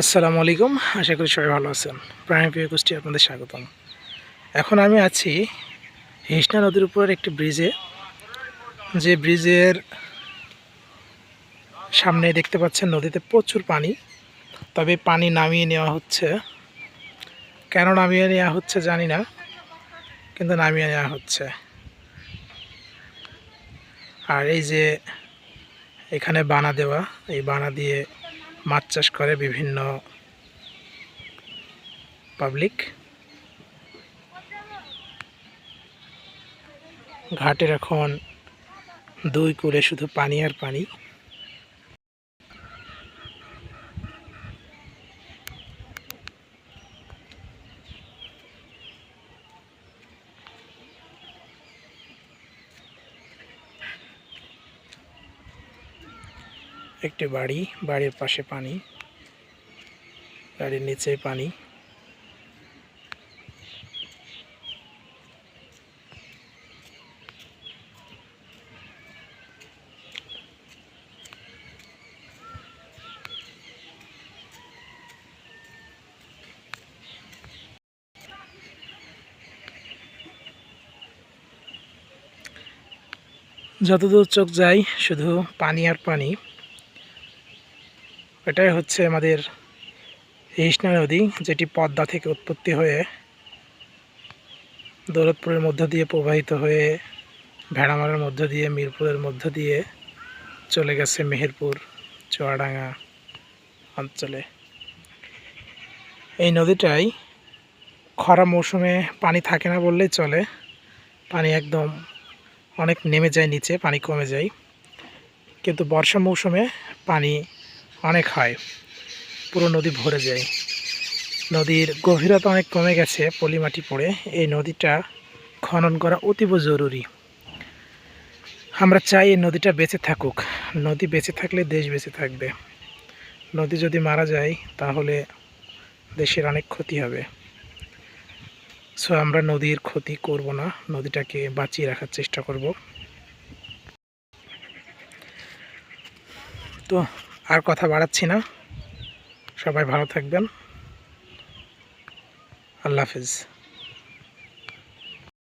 আসসালামু আলাইকুম। আশা করি সবাই ভালো আছেন। প্রাণী প্রিয় গোষ্ঠী, আপনাদের স্বাগতম। এখন আমি আছি হিসনা নদীর উপর একটি ব্রিজে। যে ব্রিজের সামনে দেখতে পাচ্ছেন নদীতে প্রচুর পানি। তবে পানি নামিয়ে নেওয়া হচ্ছে। কেন নামিয়ে নেওয়া হচ্ছে জানি না, কিন্তু নামিয়ে নেওয়া হচ্ছে। আর এই যে এখানে বানা দেওয়া, এই বানা দিয়ে মাছ চাষ করে বিভিন্ন পাবলিক ঘাটের এখন দুই কুলে শুধু পানি আর পানি। একটি বাড়ি, বাড়ির পাশে পানি। বাড়ির নিচে পানি। যতদূর চোখ যায়, শুধু পানি আর পানি। এটাই হচ্ছে আমাদের হিসনা নদী, যেটি পদ্মা থেকে উৎপত্তি হয়ে দৌলতপুরের মধ্য দিয়ে প্রবাহিত হয়ে ভেড়ামারের মধ্য দিয়ে, মিরপুরের মধ্য দিয়ে চলে গেছে মেহেরপুর, চুয়াডাঙ্গা অঞ্চলে। এই নদীটাই খরা মৌসুমে পানি থাকে না বললেই চলে। পানি একদম অনেক নেমে যায় নিচে, পানি কমে যায়। কিন্তু বর্ষা মৌসুমে পানি অনেক হয়। পুরো নদী ভরে যায়। নদীর গভীরতা অনেক কমে গেছে পলিমাটি পড়ে। এই নদীটা খনন করা অতীব জরুরি। আমরা চাই এই নদীটা বেঁচে থাকুক। নদী বেঁচে থাকলে দেশ বেঁচে থাকবে। নদী যদি মারা যায়, তাহলে দেশের অনেক ক্ষতি হবে। সো আমরা নদীর ক্ষতি করব না। নদীটাকে বাঁচিয়ে রাখার চেষ্টা করব। তো আর কথা বাড়াচ্ছি না। সবাই ভালো থাকবেন। আল্লাহ হাফিজ।